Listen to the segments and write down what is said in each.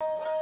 you.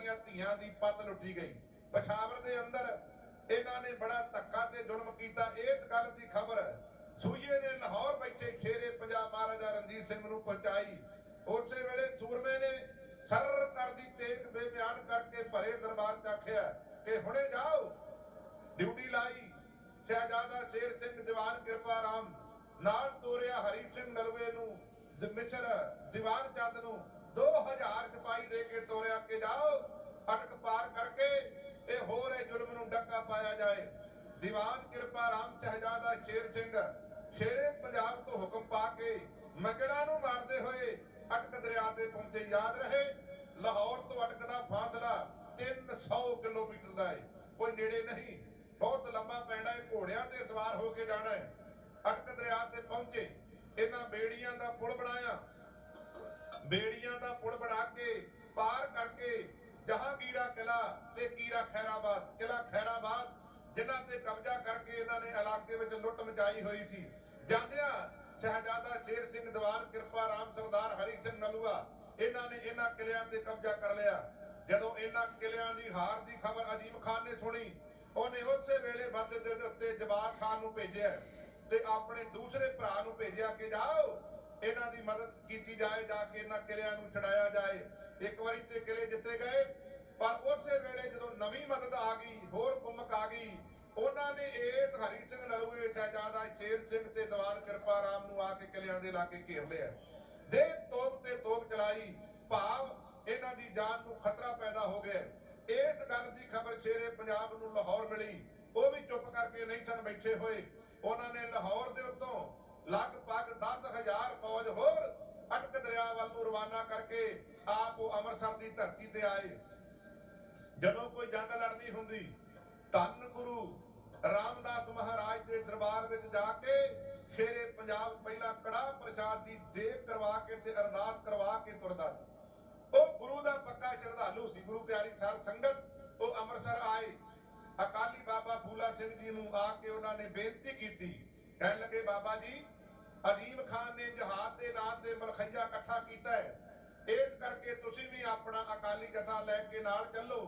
ਬਹੁਤ ਧੀਆਂ ਦੀ ਪੱਤ ਲੁੱਟੀ ਗਈ। ਪਸ਼ਾਵਰ ਦੇ ਅੰਦਰ ਇਹਨਾਂ ਨੇ ਬੜਾ ਧੱਕਾ ਤੇ ਜ਼ੁਲਮ ਕੀਤਾ। ਇਸ ਗੱਲ ਦੀ ਖਬਰ ਸੂਈਏ ਨੇ ਲਾਹੌਰ ਬੈਠੇ ਸ਼ੇਰੇ ਪੰਜਾਬ ਮਹਾਰਾਜਾ ਰਣਜੀਤ ਸਿੰਘ ਨੂੰ ਪਹੁੰਚਾਈ। ਉਸੇ ਵੇਲੇ ਸੂਰਮੇ ਨੇ ਸਰ ਕਰਦੀ ਤੇਗ ਬੇਬਿਆਨ ਕਰਕੇ ਭਰੇ ਦਰਬਾਰ ਚ ਆਖਿਆ ਕਿ ਹੁਣੇ ਜਾਓ। ਡਿਊਟੀ ਲਾਈ। ਸ਼ਹਿਜ਼ਾਦਾ ਸ਼ੇਰ ਸਿੰਘ ਦੀਵਾਨ ਕਿਰਪਾ ਰਾਮ ਨਾਲ ਤੋਰਿਆ ਹਰੀ ਸਿੰਘ ਨਲਵੇ ਨੂੰ, ਮਿਸਰ ਦੀਵਾਨ ਚੰਦ ਨੂੰ। 2000 ਸਿਪਾਹੀ ਦੇ ਕੇ ਤੋਰਿਆ ਕਿ ਜਾਓ ਅਟਕ ਪਾਰ ਕਰਕੇ ਇਹ ਹੋਰ ਇਹ ਜ਼ੁਲਮ ਨੂੰ ਡੱਕਾ ਪਾਇਆ ਜਾਏ। ਦੀਵਾਨ ਕਿਰਪਾ ਰਾਮ ਸ਼ਹਿਜ਼ਾਦਾ ਸ਼ੇਰ ਸਿੰਘ, ਸ਼ੇਰੇ ਪੰਜਾਬ ਤੋਂ ਹੁਕਮ ਪਾ ਕੇ ਮੰਗਣਾ ਨੂੰ ਮਾਰਦੇ ਹੋਏ ਅਟਕ ਦਰਿਆ ਤੇ ਪਹੁੰਚੇ, ਯਾਦ ਰਹੇ, ਲਾਹੌਰ ਤੋਂ ਅਟਕ ਦਾ ਫਾਸਲਾ 300 ਕਿਲੋਮੀਟਰ ਦਾ ਹੈ ਕੋਈ ਨੇੜੇ ਨਹੀਂ, ਬਹੁਤ ਲੰਬਾ ਪੈਣਾ ਹੈ ਘੋੜਿਆਂ ਤੇ ਸਵਾਰ ਹੋ ਕੇ ਜਾਣਾ ਹੈ ਅਟਕ ਦਰਿਆ ਤੇ ਪਹੁੰਚੇ, ਇਹਨਾਂ ਬੇੜੀਆਂ ਦਾ ਪੁਲ ਬਣਾਇਆ ਬੇੜੀਆਂ ਦਾ ਪੁਲ ਬਣਾ ਕੇ ਪਾਰ ਕਰਕੇ ਜਹਾਂਗੀਰਾ ਕਿਲਾ ਤੇ ਕੀਰਾ ਖੈਰਾਬਾਦ, ਕਿਲਾ ਖੈਰਾਬਾਦ, ਜਿਨ੍ਹਾਂ ਤੇ ਕਬਜ਼ਾ ਕਰਕੇ ਇਹਨਾਂ ਨੇ ਇਲਾਕੇ ਵਿੱਚ ਲੁੱਟ ਮਚਾਈ ਹੋਈ ਸੀ। ਜਾਂਦਿਆਂ ਸ਼ਹਿਜ਼ਾਦਾ ਸ਼ੇਰ ਸਿੰਘ ਦੀਵਾਨ, ਕਿਰਪਾ ਰਾਮ ਸਰਦਾਰ ਹਰੀ ਸਿੰਘ ਨਲੂਆ, ਇਹਨਾਂ ਨੇ ਇਹਨਾਂ ਕਿਲਿਆਂ ਤੇ ਕਬਜ਼ਾ ਕਰ ਲਿਆ। ਜਦੋਂ ਇਹਨਾਂ ਕਿਲਿਆਂ ਦੀ ਹਾਰ ਦੀ ਖਬਰ ਅਜੀਬ ਖਾਨ ਨੇ ਸੁਣੀ, ਉਹਨੇ ਉਸੇ ਵੇਲੇ ਬੰਦੇ ਦੇ ਉੱਤੇ ਜਵਾਬ ਖਾਨ ਨੂੰ ਭੇਜਿਆ ਤੇ ਆਪਣੇ ਦੂਸਰੇ ਭਰਾ ਨੂੰ ਭੇਜਿਆ ਕਿ ਜਾਓ ਇਹਨਾਂ ਦੀ ਮਦਦ ਕੀਤੀ ਜਾਏ, ਜਾ ਕੇ ਇਹਨਾਂ ਕਿਲਿਆਂ ਨੂੰ ਛਡਾਇਆ ਜਾਏ। ਇੱਕ ਵਾਰੀ ਤੇ ਕਿਲੇ ਜਿੱਤੇ ਗਏ, ਪਰ ਉਸੇ ਵੇਲੇ ਜਦੋਂ ਨਵੀਂ ਮਦਦ ਆ ਗਈ, ਹੋਰ ਕੁਮਕ ਆ ਗਈ, ਉਹਨਾਂ ਨੇ ਇਸ ਹਰੀ ਸਿੰਘ ਨਲੂਏ, ਸ਼ਹਿਜ਼ਾਦਾ ਸ਼ੇਰ ਸਿੰਘ ਤੇ ਦੀਵਾਨ ਕਿਰਪਾ ਰਾਮ ਨੂੰ ਆ ਕੇ ਕਿਲਿਆਂ ਦੇ ਲਾਗੇ ਘੇਰ ਲਿਆ। ਦੇ ਤੋਪ ਤੇ ਤੋਪ ਚਲਾਈ ਭਾਵ ਇਹਨਾਂ ਦੀ ਜਾਨ ਨੂੰ ਖਤਰਾ ਪੈਦਾ ਹੋ ਗਿਆ। ਇਸ ਗੱਲ ਦੀ ਖਬਰ ਸ਼ੇਰੇ ਪੰਜਾਬ ਨੂੰ ਲਾਹੌਰ ਮਿਲੀ। ਉਹ ਵੀ ਚੁੱਪ ਕਰਕੇ ਨਹੀਂ ਸਨ ਬੈਠੇ ਹੋਏ। ਉਹਨਾਂ ਨੇ ਲਾਹੌਰ ਦੇ ਉੱਤੋਂ ਲਗਭਗ 10000 ਫੌਜ ਹੋਰ ਅਟਕ ਦਰਿਆ ਵੱਲ ਨੂੰ ਰਵਾਨਾ ਕਰਕੇ ਆਪ ਉਹ ਅੰਮ੍ਰਿਤਸਰ ਦੀ ਧਰਤੀ ਤੇ ਆਏ। ਜਦੋਂ ਕੋਈ ਜੰਗ ਲੜਨੀ ਹੁੰਦੀ, ਧੰਨ ਗੁਰੂ ਰਾਮਦਾਸ ਮਹਾਰਾਜ ਦੇ ਦਰਬਾਰ ਵਿੱਚ ਜਾ ਕੇ ਸ਼ੇਰੇ ਪੰਜਾਬ ਪਹਿਲਾਂ ਕੜਾ ਪ੍ਰਸ਼ਾਦ ਦੀ ਦੇਗ ਕਰਵਾ ਕੇ ਤੇ ਅਰਦਾਸ ਕਰਵਾ ਕੇ ਤੁਰਦਾ ਸੀ। ਉਹ ਗੁਰੂ ਦਾ ਪੱਕਾ ਸ਼ਰਧਾਲੂ ਸੀ, ਗੁਰੂ ਪਿਆਰੀ ਸਾਧ ਸੰਗਤ। ਉਹ ਅੰਮ੍ਰਿਤਸਰ ਆਏ। ਅਕਾਲੀ ਬਾਬਾ ਫੂਲਾ ਸਿੰਘ ਜੀ ਨੂੰ ਆ ਕੇ ਉਹਨਾਂ ਨੇ ਬੇਨਤੀ ਕੀਤੀ। ਕਹਿਣ ਲੱਗੇ, ਬਾਬਾ ਜੀ ਅਜੀਮ ਖਾਨ ਨੇ ਜਹਾਦ ਦੇ ਨਾਂ ਤੇ ਮਲਖਈਆ ਇਕੱਠਾ ਕੀਤਾ ਹੈ। ਇਸ ਕਰਕੇ ਤੁਸੀਂ ਵੀ ਆਪਣਾ ਅਕਾਲੀ ਜਥਾ ਲੈ ਕੇ ਨਾਲ ਚੱਲੋ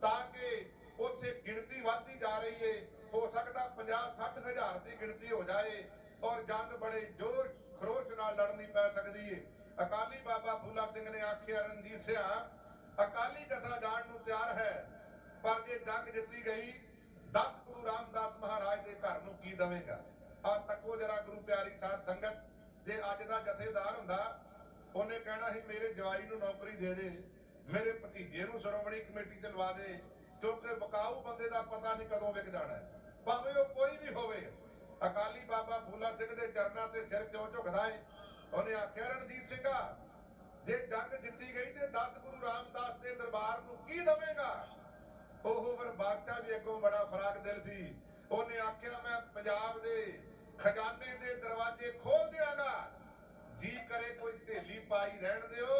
ਤਾਂ ਕਿ ਉੱਥੇ ਗਿਣਤੀ ਵੱਧਦੀ ਜਾ ਰਹੀ ਏ। ਹੋ ਸਕਦਾ 50 60 ਹਜ਼ਾਰ ਦੀ ਗਿਣਤੀ ਹੋ ਜਾਏ ਔਰ ਜੰਗ ਬੜੇ ਜੋਸ਼ ਖਰੋਸ਼ ਨਾਲ ਲੜਨੀ ਪੈ ਸਕਦੀ ਏ। ਅਕਾਲੀ ਬਾਬਾ ਫੂਲਾ ਸਿੰਘ ਨੇ ਆਖਿਆ, ਰਣਜੀਤ ਸਿਆ, ਅਕਾਲੀ ਜਥਾ ਜਾਣ ਨੂੰ ਤਿਆਰ ਹੈ, ਪਰ ਜੇ ਜੰਗ ਜਿੱਤੀ ਗਈ, ਦਸ ਗੁਰੂ ਰਾਮਦਾਸ ਮਹਾਰਾਜ ਦੇ ਘਰ ਨੂੰ ਕੀ ਦਵੇਗਾ? ਆ ਤੱਕੋ ਜਰਾ ਗੁਰੂ ਪਿਆਰੀ ਸਾਧ ਸੰਗਤ ਜੇ ਅੱਜ ਦਾ ਜਥੇਦਾਰ ਹੁੰਦਾ, ਉਹਨੇ ਕਹਿਣਾ ਸੀ, ਮੇਰੇ ਜਵਾਈ ਨੂੰ ਨੌਕਰੀ ਦੇ ਦੇ, ਮੇਰੇ ਭਤੀਜੇ ਨੂੰ ਸ਼੍ਰੋਮਣੀ ਕਮੇਟੀ ਚ ਦੇ, ਕਿਉਂਕਿ ਬਕਾਊ ਬੰਦੇ ਦਾ ਪਤਾ ਨਹੀਂ ਕਦੋਂ ਵਿਕ ਜਾਣਾ ਭਾਵੇਂ ਉਹ ਕੋਈ ਵੀ ਹੋਵੇ, ਅਕਾਲੀ ਬਾਬਾ ਫੂਲਾ ਸਿੰਘ ਦੇ ਚਰਨਾਂ ਤੇ ਸਿਰ ਕਿਉਂ ਝੁਕਦਾ ਹੈ ਉਹਨੇ ਆਖਿਆ, ਰਣਜੀਤ ਸਿੰਘਾ, ਜੇ ਜੰਗ ਜਿੱਤੀ ਗਈ ਤੇ 10 ਗੁਰੂ ਰਾਮਦਾਸ ਦੇ ਦਰਬਾਰ ਨੂੰ ਕੀ ਦਵੇਗਾ? ਉਹ ਫਿਰ ਬਾਦਸ਼ਾਹ ਵੀ ਅੱਗੋਂ ਬੜਾ ਫਰਾਕ ਦਿਲ ਸੀ। ਉਹਨੇ ਆਖਿਆ, ਮੈਂ ਪੰਜਾਬ ਦੇ ਖਜ਼ਾਨੇ ਦੇ ਦਰਵਾਜ਼ੇ ਖੋਲ ਦਿਆਂਗਾ। ਜੀ ਕਰੇ ਕੋਈ ਢੇਲੀ ਪਾਈ ਰਹਿਣ ਦਿਓ।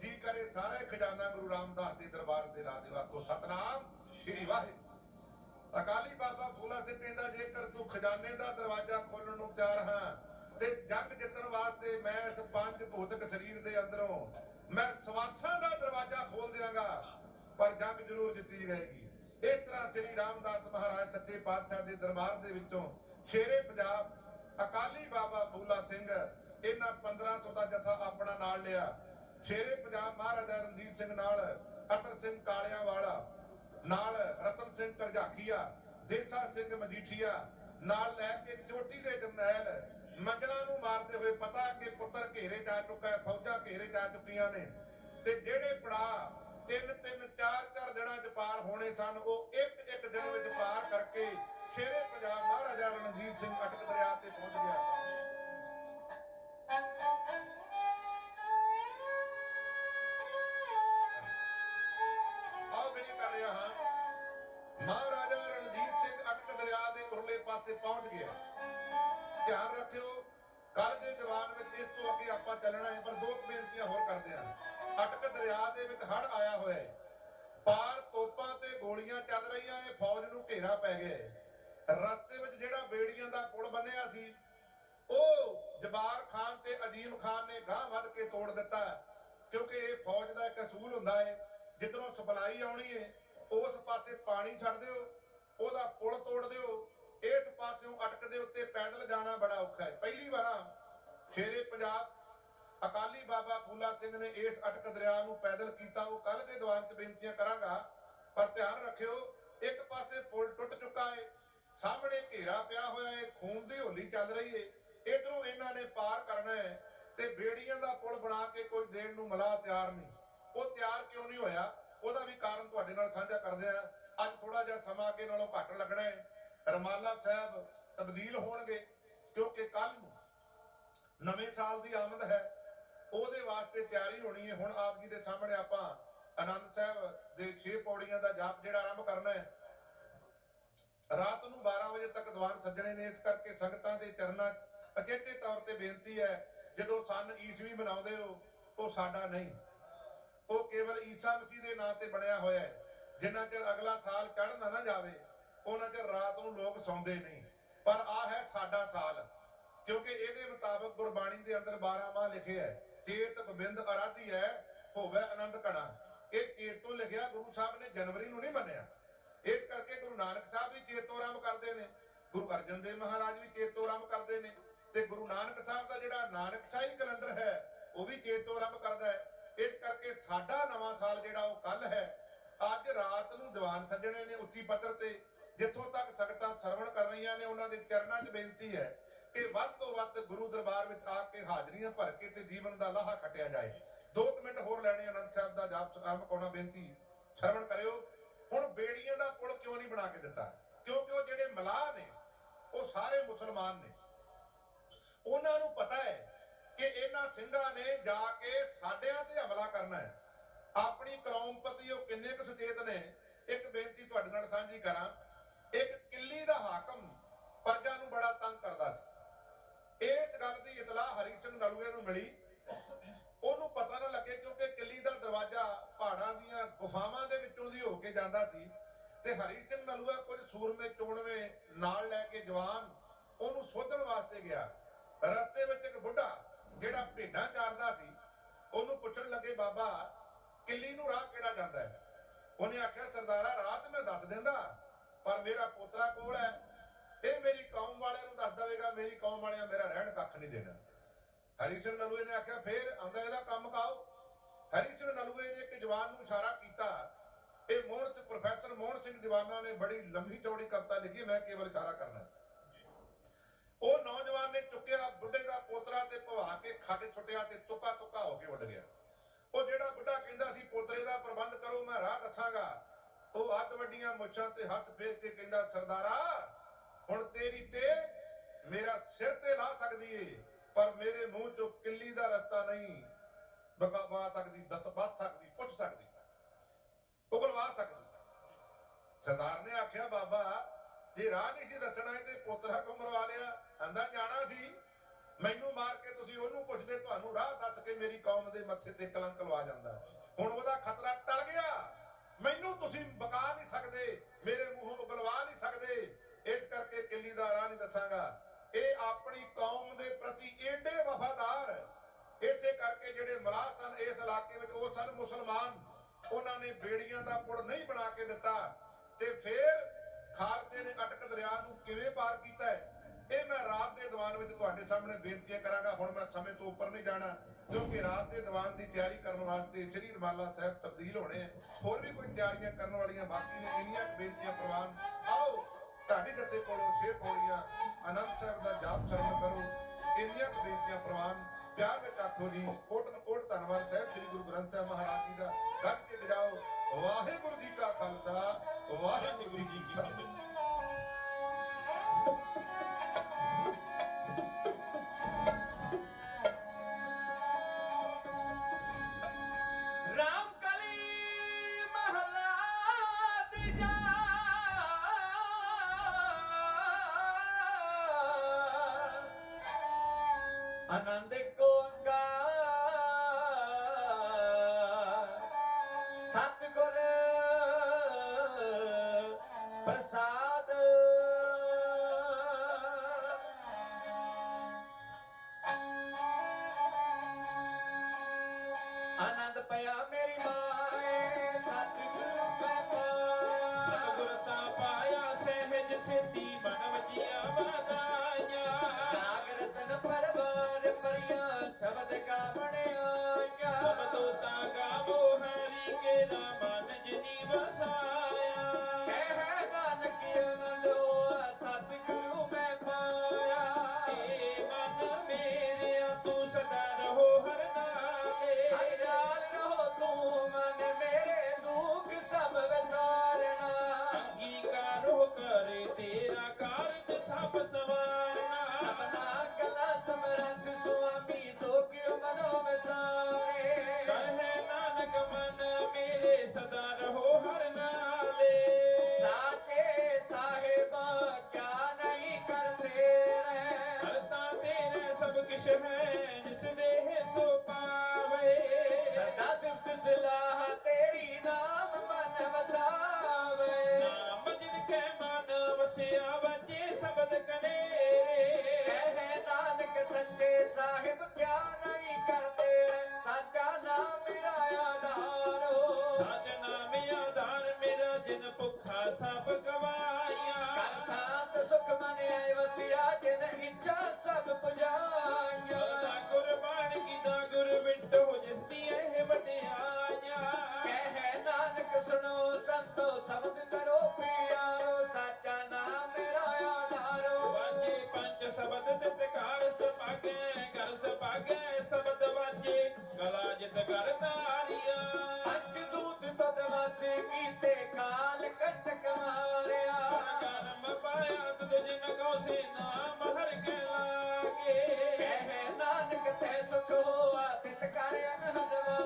ਜੀ ਕਰੇ ਸਾਰੇ ਖਜ਼ਾਨਾ ਗੁਰੂ ਰਾਮਦਾਸ ਦੇ ਦਰਬਾਰ ਤੇ ਲਾ ਦਿਓ ਆਖੋ ਸਤਨਾਮ ਸ੍ਰੀ ਵਾਹਿਗੁਰੂ। ਅਕਾਲੀ ਬਾਬਾ ਫੂਲਾ ਸਿੰਘ ਕਹਿੰਦਾ, ਜੇਕਰ ਤੂੰ ਖਜ਼ਾਨੇ ਦਾ ਦਰਵਾਜ਼ਾ ਖੋਲਣ ਨੂੰ ਤਿਆਰ ਹਾਂ ਤੇ ਜੰਗ ਜਿੱਤਣ ਵਾਸਤੇ ਮੈਂ ਇਸ ਪੰਜ ਭੌਤਿਕ ਸਰੀਰ ਦੇ ਅੰਦਰੋਂ ਮੈਂ ਸਵਾਸਾਂ ਦਾ ਦਰਵਾਜ਼ਾ ਖੋਲ ਦਿਆਂਗਾ, ਪਰ ਜੰਗ ਜ਼ਰੂਰ ਜਿੱਤੀ ਜਾਏਗੀ। ਇਸ ਤਰ੍ਹਾਂ ਸ੍ਰੀ ਰਾਮਦਾਸ ਮਹਾਰਾਜ ਸੱਚੇ ਪਾਤਸ਼ਾਹ ਦੇ ਦਰਬਾਰ ਦੇ ਵਿੱਚੋਂ ਸ਼ੇਰੇ ਪੰਜਾਬ ਅਕਾਲੀ ਬਾਬਾ ਫੂਲਾ ਸਿੰਘ ਇਹਨਾਂ 1500 ਦਾ ਜਥਾ ਆਪਣਾ ਨਾਲ ਲਿਆ। ਸ਼ੇਰੇ ਪੰਜਾਬ ਮਹਾਰਾਜਾ ਰਣਜੀਤ ਸਿੰਘ ਨਾਲ, ਅਤਰ ਸਿੰਘ ਕਾਲਿਆਂ ਵਾਲਾ ਨਾਲ ਰਤਨ ਸਿੰਘ ਕਰਜਾਖੀਆ, ਦੇਸਾ ਸਿੰਘ ਮਜੀਠੀਆ, ਨਾਲ ਲੈ ਕੇ ਚੋਟੀ ਦੇ ਜਰਨੈਲ, ਮੰਗਲਾਂ ਨੂੰ ਮਾਰਦੇ ਹੋਏ ਪਤਾ ਕਿ ਪੁੱਤਰ ਘੇਰੇ ਜਾ ਚੁੱਕਾ ਹੈ, ਫੌਜਾਂ ਘੇਰੇ ਜਾ ਚੁੱਕੀਆਂ ਨੇ। ਤੇ ਜਿਹੜੇ ਪੜਾ ਤਿੰਨ ਤਿੰਨ ਚਾਰ ਚਾਰ ਦਿਨਾਂ ਚ ਪਾਰ ਹੋਣੇ ਸਨ, ਉਹ ਇੱਕ ਇੱਕ ਦਿਨ ਵਿੱਚ ਪਾਰ ਕਰਕੇ ਸ਼ੇਰੇ ਪੰਜਾਬ ਮਹਾਰਾਜਾ ਰਣਜੀਤ ਸਿੰਘ ਅਟਕ ਦਰਿਆ ਤੇ ਪਹੁੰਚ ਗਿਆ। ਆਓ ਮੇਰੀ ਕਰ ਰਿਹਾ ਹਾਂ ਮਹਾਰਾਜਾ ਰਣਜੀਤ ਸਿੰਘ ਅਟਕ ਦਰਿਆ ਦੇ ਉਰਲੇ ਪਾਸੇ ਪਹੁੰਚ ਗਿਆ। ਧਿਆਨ ਰੱਖਿਓ ਕੱਲ ਦੇ ਦੀਵਾਨ ਵਿੱਚ ਇਸ ਤੋਂ ਅੱਗੇ ਆਪਾਂ ਚੱਲਣਾ ਹੈ, ਪਰ ਦੋ ਬੇਨਤੀਆਂ ਹੋਰ ਕਰਦੇ ਹਾਂ। ਅਟਕ ਦਰਿਆ ਦੇ ਵਿੱਚ ਹੜ ਆਇਆ ਹੋਇਆ ਹੈ। ਪਾਰ ਤੋਪਾਂ ਤੇ ਗੋਲੀਆਂ ਚੱਲ ਰਹੀਆਂ ਇਹ ਫੌਜ ਨੂੰ ਘੇਰਾ ਪੈ ਗਿਆ ਹੈ। ਰਸਤੇ ਵਿੱਚ ਜਿਹੜਾ ਬੇੜੀਆਂ ਦਾ ਪੁਲ ਬੰਨਿਆ ਸੀ, ਉਹ ਜਬਾਰ ਖਾਨ ਤੇ ਅਜੀਮ ਖਾਨ ਨੇ ਗਾਂ ਵੱਧ ਕੇ ਤੋੜ ਦਿੱਤਾ ਕਿਉਂਕਿ ਇਹ ਫੌਜ ਦਾ ਇੱਕ ਅਸੂਲ ਹੁੰਦਾ ਹੈ, ਜਿੱਧਰੋਂ ਸਪਲਾਈ ਆਉਣੀ ਹੈ, ਉਸ ਪਾਸੇ ਪਾਣੀ ਛੱਡ ਦਿਓ, ਉਹਦਾ ਪੁਲ ਤੋੜ ਦਿਓ, ਇਸ ਪਾਸਿਓਂ ਅਟਕ ਦੇ ਉੱਤੇ ਪੈਦਲ ਜਾਣਾ ਬੜਾ ਔਖਾ ਹੈ। ਪਹਿਲੀ ਵਾਰਾਂ ਸ਼ੇਰੇ ਪੰਜਾਬ ਅਕਾਲੀ ਬਾਬਾ ਫੂਲਾ ਸਿੰਘ ਨੇ ਇਸ ਅਟਕ ਦਰਿਆ ਨੂੰ ਪੈਦਲ ਕੀਤਾ। ਉਹ ਕੱਲ ਦੇ ਦੀਵਾਨ 'ਚ ਬੇਨਤੀਆਂ ਕਰਾਂਗਾ, ਪਰ ਧਿਆਨ ਰੱਖਿਓ, ਇੱਕ ਪਾਸੇ ਪੁਲ ਟੁੱਟ ਚੁੱਕਾ ਹੈ ਸਾਹਮਣੇ ਘੇਰਾ ਪਿਆ ਹੋਇਆ ਹੈ, ਖੂਨ ਦੀ ਹੋਲੀ ਚੱਲ ਰਹੀ ਹੈ। ਇਧਰੋਂ ਇਹਨਾਂ ਨੇ ਪਾਰ ਕਰਨਾ ਹੈ ਤੇ ਬੇੜੀਆਂ ਦਾ ਪੁਲ ਬਣਾ ਕੇ ਕੋਈ ਦੇਣ ਨੂੰ ਮਲਾ ਤਿਆਰ ਨਹੀਂ। ਉਹ ਤਿਆਰ ਕਿਉਂ ਨਹੀਂ ਹੋਇਆ? ਉਹਦਾ ਵੀ ਕਾਰਨ ਤੁਹਾਡੇ ਨਾਲ ਸਾਂਝਾ ਕਰਦੇ ਆ ਅੱਜ ਥੋੜਾ ਜਿਹਾ ਸਮਾਂ ਅੱਗੇ ਨਾਲੋਂ ਘੱਟ ਲੱਗਣਾ ਹੈ। ਰਮਾਲਾ ਸਾਹਿਬ ਤਬਦੀਲ ਹੋਣਗੇ, ਕਿਉਂਕਿ ਕੱਲ ਨੂੰ ਨਵੇਂ ਸਾਲ ਦੀ ਆਮਦ ਹੈ। ਉਹਦੇ ਵਾਸਤੇ ਤਿਆਰੀ ਹੋਣੀ ਹੈ। ਹੁਣ ਆਪ ਜੀ ਦੇ ਸਾਹਮਣੇ ਆਪਾਂ ਆਨੰਦ ਸਾਹਿਬ ਦੇ 6 ਪੌੜੀਆਂ ਦਾ ਜਾਪ ਜਿਹੜਾ ਆਰੰਭ ਕਰਨਾ ਹੈ ਰਾਤ ਨੂੰ 12 ਵਜੇ ਤੱਕ ਦੀਵਾਨ ਸੱਜਣੇ ਨੇ ਇਸ ਕਰਕੇ ਸੰਗਤਾਂ ਦੇ ਚਰਨਾਂ 'ਚ ਅਚੇਤੇ ਤੌਰ ਤੇ ਬੇਨਤੀ ਹੈ, ਜਦੋਂ ਸਨ ਈਸਵੀ ਮਨਾਉਂਦੇ ਹੋ, ਉਹ ਸਾਡਾ ਨਹੀਂ। ਉਹ ਕੇਵਲ ਈਸਾ ਮਸੀਹ ਦੇ ਨਾਂ ਤੇ ਬਣਿਆ ਹੋਇਆ ਹੈ। ਜਿੰਨਾ ਚਿਰ ਅਗਲਾ ਸਾਲ ਚੜ੍ਹਨਾ ਨਾ ਜਾਵੇ, ਉਹਨਾਂ ਚਿਰ ਰਾਤ ਨੂੰ ਲੋਕ ਸੌਂਦੇ ਨਹੀਂ। ਪਰ ਆ ਹੈ ਸਾਡਾ ਸਾਲ, ਕਿਉਂਕਿ ਇਹਦੇ ਮੁਤਾਬਕ ਗੁਰਬਾਣੀ ਦੇ ਅੰਦਰ 12 ਮਾਹ ਲਿਖਿਆ ਹੈ, ਚੇਤ ਗੋਬਿੰਦ ਅਰਾਧੀ ਹੈ, ਹੋਵੇ ਆਨੰਦ ਕਣਾ ਇਹ ਚੇਤ ਤੋਂ ਲਿਖਿਆ ਗੁਰੂ ਸਾਹਿਬ ਨੇ ਜਨਵਰੀ ਨੂੰ ਨਹੀਂ ਮੰਨਿਆ। ਇਸ ਕਰਕੇ ਗੁਰੂ ਨਾਨਕ ਸਾਹਿਬ ਵੀ ਚੇਤੋ ਆਰੰਭ ਕਰਦੇ ਨੇ, ਗੁਰੂ ਅਰਜਨ ਦੇਵ ਮਹਾਰਾਜ ਵੀ ਚੇਤੋ ਆਰੰਭ ਕਰਦੇ ਨੇ ਤੇ ਗੁਰੂ ਨਾਨਕ ਸਾਹਿਬ ਦਾ ਜਿਹੜਾ ਨਾਨਕਸ਼ਾਹੀ ਕੈਲੰਡਰ ਹੈ, ਉਹ ਵੀ ਚੇਤੋ ਆਰੰਭ ਕਰਦਾ ਹੈ। ਇਸ ਕਰਕੇ ਸਾਡਾ ਨਵਾਂ ਸਾਲ ਜਿਹੜਾ ਉਹ ਕੱਲ ਹੈ, ਅੱਜ ਰਾਤ ਨੂੰ ਦੀਵਾਨ ਸੱਜਣੇ ਨੇ ਉੱਚੀ ਪੱਧਰ ਤੇ, ਜਿੱਥੋਂ ਤੱਕ ਸੰਗਤਾਂ ਸਰਵਣ ਕਰ ਰਹੀਆਂ ਨੇ, ਉਹਨਾਂ ਦੇ ਚਰਨਾਂ 'ਚ ਬੇਨਤੀ ਹੈ ਕਿ ਵੱਧ ਤੋਂ ਵੱਧ ਗੁਰੂ ਦਰਬਾਰ ਵਿੱਚ ਆ ਕੇ ਹਾਜ਼ਰੀਆਂ ਭਰ ਕੇ ਤੇ ਜੀਵਨ ਦਾ ਲਾਹਾ ਖੱਟਿਆ ਜਾਏ। 2 ਮਿੰਟ ਹੋਰ ਲੈਣੇ ਅਨੰਦ ਸਾਹਿਬ ਦਾ ਜਾਪ ਆਰੰਭ ਕਰਨਾ ਬੇਨਤੀ, ਸਰਵਣ ਕਰਿਓ। ਹੁਣ ਬੇੜੀਆਂ ਦਾ ਪੁਲ ਕਿਉਂ ਨਹੀਂ ਬਣਾ ਕੇ ਦਿੱਤਾ? ਕਿਉਂਕਿ ਉਹ ਜਿਹੜੇ ਮਲਾਹ ਨੇ, ਉਹ ਸਾਰੇ ਮੁਸਲਮਾਨ ਨੇ। ਉਹਨਾਂ ਨੂੰ ਪਤਾ ਹੈ ਕਿ ਇਹਨਾਂ ਸਿੰਘਾਂ ਨੇ ਜਾ ਕੇ ਸਾਡਿਆਂ ਤੇ ਹਮਲਾ ਕਰਨਾ ਹੈ। ਆਪਣੀ ਕੌਮਪਤੀ ਉਹ ਕਿੰਨੇ ਕੁ ਸੁਚੇਤ ਨੇ, ਇੱਕ ਬੇਨਤੀ ਤੁਹਾਡੇ ਨਾਲ ਸਾਂਝੀ ਕਰਾਂ। ਇੱਕ ਕਿੱਲੀ ਦਾ ਹਾਕਮ ਪ੍ਰਜਾ ਨੂੰ ਬੜਾ ਤੰਗ ਕਰਦਾ ਸੀ। ਇਸ ਗੱਲ ਦੀ ਇਤਲਾਹ ਹਰੀ ਸਿੰਘ ਨਲੂਏ ਨੂੰ ਮਿਲੀ। ਉਹਨੂੰ ਪਤਾ ਨਾ ਲੱਗੇ ਕਿਉਂਕਿ ਕਿੱਲੀ ਦਾ ਦਰਵਾਜ਼ਾ ਪਹਾੜਾਂ ਦੀਆਂ ਗੁਫਾਵਾਂ ਦੇ ਵਿੱਚੋਂ ਦੀ ਹੋ ਕੇ ਜਾਂਦਾ ਸੀ ਤੇ ਹਰੀ ਸਿੰਘ ਨਲੂਆ ਕੁਝ ਸੂਰਮੇ ਚੋਣਵੇਂ ਨਾਲ ਲੈ ਕੇ ਜਵਾਨ ਉਹਨੂੰ ਸੋਧਣ ਵਾਸਤੇ ਗਿਆ। ਰਸਤੇ ਵਿੱਚ ਇੱਕ ਬੁੱਢਾ ਜਿਹੜਾ ਭੇਡਾਂ ਚਾਰਦਾ ਸੀ, ਉਹਨੂੰ ਪੁੱਛਣ ਲੱਗੇ, ਬਾਬਾ, ਕਿੱਲੀ ਨੂੰ ਰਾਹ ਕਿਹੜਾ ਜਾਂਦਾ ਹੈ? ਉਹਨੇ ਆਖਿਆ, ਸਰਦਾਰਾ, ਰਾਹ ਤੇ ਮੈਂ ਦੱਸ ਦਿੰਦਾ, ਪਰ ਮੇਰਾ ਪੋਤਰਾ ਕੋਲ ਹੈ। ਇਹ ਮੇਰੀ ਕੌਮ ਵਾਲਿਆਂ ਨੂੰ ਦੱਸ ਦੇਵੇਗਾ, ਮੇਰੀ ਕੌਮ ਵਾਲਿਆਂ ਮੇਰਾ ਰਹਿਣ ਕੱਖ ਨਹੀਂ ਦੇਣਾ। ਹਰੀ ਨਲੂਏ ਨੇ ਆਖਿਆ, ਫੇਰ ਆਂਦਾ ਇਹਦਾ ਕੰਮ ਕਾਓ? ਹਰੀ ਨਲੂਏ ਨੇ ਇੱਕ ਜਵਾਨ ਨੂੰ ਇਸ਼ਾਰਾ ਕੀਤਾ। ਇਹ ਮੋਹਨ ਸਿੰਘ, ਪ੍ਰੋਫੈਸਰ ਮੋਹਨ ਸਿੰਘ ਦੀਵਾਨਾ ਨੇ ਬੜੀ ਲੰਮੀ ਚੌੜੀ ਕਵਿਤਾ ਲਿਖੀ, ਮੈਂ ਕੇਵਲ ਇਸ਼ਾਰਾ ਕਰਨਾ ਉਹ ਨੌਜਵਾਨ ਨੇ ਚੁੱਕਿਆ, ਬੁੱਢੇ ਦਾ ਪੋਤਰਾ ਤੇ ਭਵਾ ਕੇ ਖੱਡ ਛੁੱਟਿਆ ਤੇ ਤੁਕਾ ਤੁਕਾ ਹੋ ਕੇ ਉੱਡ ਗਿਆ। ਉਹ ਜਿਹੜਾ ਬੁੱਢਾ ਕਹਿੰਦਾ ਸੀ, ਪੋਤਰੇ ਦਾ ਪ੍ਰਬੰਧ ਕਰੋ, ਮੈਂ ਰਾਹ ਦੱਸਾਂਗਾ। ਉਹ ਹੱਥ ਵੱਡੀਆਂ ਮੁੱਛਾਂ ਤੇ ਹੱਥ ਫੇਰ ਕੇ ਕਹਿੰਦਾ, ਸਰਦਾਰਾ, ਹੁਣ ਤੇਰੀ ਤੇ ਮੇਰਾ ਸਿਰ ਤੇ ਲਾ ਸਕਦੀ ਏ। ਪਰ ਮੇਰੇ ਮੂੰਹ ਚੋਂ ਕਿੱਲੀ ਦਾ ਰਸਤਾ ਨਹੀਂ। ਬਕਵਾ ਸਕਦੀ, ਦੱਸ ਬਾਤ ਸਕਦੀ, ਪੁੱਛ ਸਕਦੀ। ਉਗਲਵਾ ਸਕਦੀ। ਸਰਦਾਰ ਨੇ ਆਖਿਆ, ਬਾਬਾ, ਜੇ ਰਾਹ ਨਹੀਂ ਸੀ ਦੱਸਣਾ ਇਹ ਤੇ ਕੋ ਮਰਵਾ ਲਿਆ। ਆਂਦਾ ਜਾਣਾ ਸੀ। ਮੈਨੂੰ ਮਾਰ ਕੇ ਤੁਸੀਂ ਉਹਨੂੰ ਪੁੱਛਦੇ, ਤੁਹਾਨੂੰ ਰਾਹ ਦੱਸ ਕੇ ਮੇਰੀ ਕੌਮ ਦੇ ਮੱਥੇ ਤੇ ਕਲੰਕ ਲਵਾ ਜਾਂਦਾ। ਹੁਣ ਉਹਦਾ ਖਤਰਾ ਟਲ ਗਿਆ। ਮੈਨੂੰ ਤੁਸੀਂ ਬਕਾ ਨਹੀਂ ਸਕਦੇ, ਮੇਰੇ ਮੂੰਹੋਂ ਉਗਲਵਾ ਨਹੀਂ ਸਕਦੇ। ਇਸ ਕਰਕੇ ਕਿੱਲੀ ਦਾ ਰਾਹ ਨਹੀਂ ਦੱਸਾਂਗਾ। ਇਹ ਆਪਣੀ ਕੌਮ ਦੇ ਪ੍ਰਤੀ ਏਡੇ ਵਫਾਦਾਰ, ਇਸੇ ਕਰਕੇ ਜਿਹੜੇ ਮਰਾਹ ਸਨ ਇਸ ਇਲਾਕੇ ਵਿੱਚ, ਉਹ ਸਨ ਮੁਸਲਮਾਨ। ਉਹਨਾਂ ਨੇ ਬੇੜੀਆਂ ਦਾ ਪੁਲ ਨਹੀਂ ਬਣਾ ਕੇ ਦਿੱਤਾ ਤੇ ਫਿਰ ਖਾਲਸੇ ਨੇ ਅਟਕ ਦਰਿਆ ਨੂੰ ਕਿਵੇਂ ਪਾਰ ਕੀਤਾ ਹੈ? ਇਹ ਮੈਂ ਰਾਤ ਦੇ ਦੀਵਾਨ ਵਿੱਚ ਤੁਹਾਡੇ ਸਾਹਮਣੇ ਬੇਨਤੀਆਂ ਕਰਾਂਗਾ। ਹੁਣ ਮੈਂ ਸਮੇਂ ਤੋਂ ਉੱਪਰ ਨਹੀਂ ਜਾਣਾ, ਕਿਉਂਕਿ ਰਾਤ ਦੇ ਦੀਵਾਨ ਦੀ ਤਿਆਰੀ ਕਰਨ ਵਾਸਤੇ ਸ੍ਰੀ ਰਮਾਲਾ ਸਾਹਿਬ ਤਬਦੀਲ ਹੋਣੇ ਹੋਰ ਵੀ ਕੋਈ ਤਿਆਰੀਆਂ ਕਰਨ ਵਾਲੀਆਂ ਬਾਕੀ ਨੇ, ਇੰਨੀਆਂ ਬੇਨਤੀਆਂ ਪ੍ਰਵਾਨ ਆਓ ਢਾਡੀ ਜੱਥੇ ਕੋਲੋਂ ਛੇ ਪੌੜੀਆਂ ਆਨੰਦ ਸਾਹਿਬ ਦਾ ਜਾਪ ਸ਼ਰਮ ਕਰੋ। ਇੰਨੀਆਂ ਕੁ ਬੇਨਤੀਆਂ ਪ੍ਰਵਾਨ, ਪਿਆਰ ਵਿੱਚ ਆਖੋ ਜੀ, ਕੋਟਨ ਕੋਟ ਧੰਨਵਾਦ ਸਾਹਿਬ, ਸ੍ਰੀ ਗੁਰੂ ਗ੍ਰੰਥ ਸਾਹਿਬ ਮਹਾਰਾਜ ਜੀ ਦਾ। ਗੱਜ ਕੇ ਗਜਾਓ ਵਾਹਿਗੁਰੂ ਜੀ ਕਾ ਖਾਲਸਾ, ਵਾਹਿਗੁਰੂ ਜੀ ਕੀ ਫਤਿਹ। ਆਨੰਦ ਕੋੰਗਾ your hand. ਨਾਨਕ ਤੈ ਸੁਖ ਹੋਆ ਤਿਤ ਕਰ ਅਨਹਦ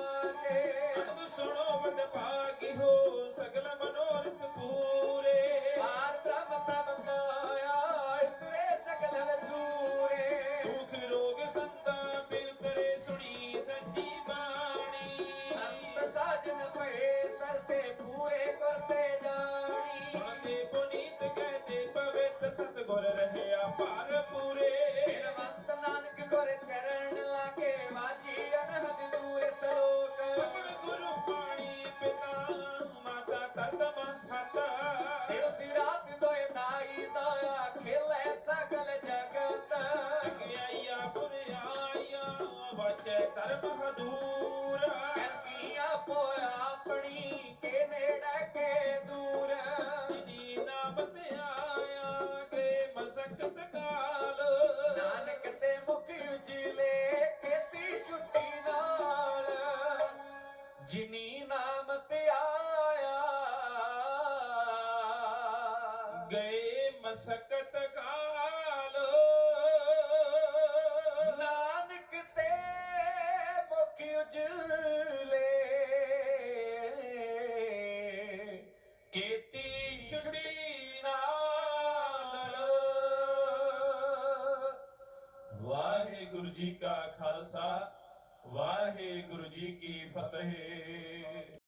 Come back.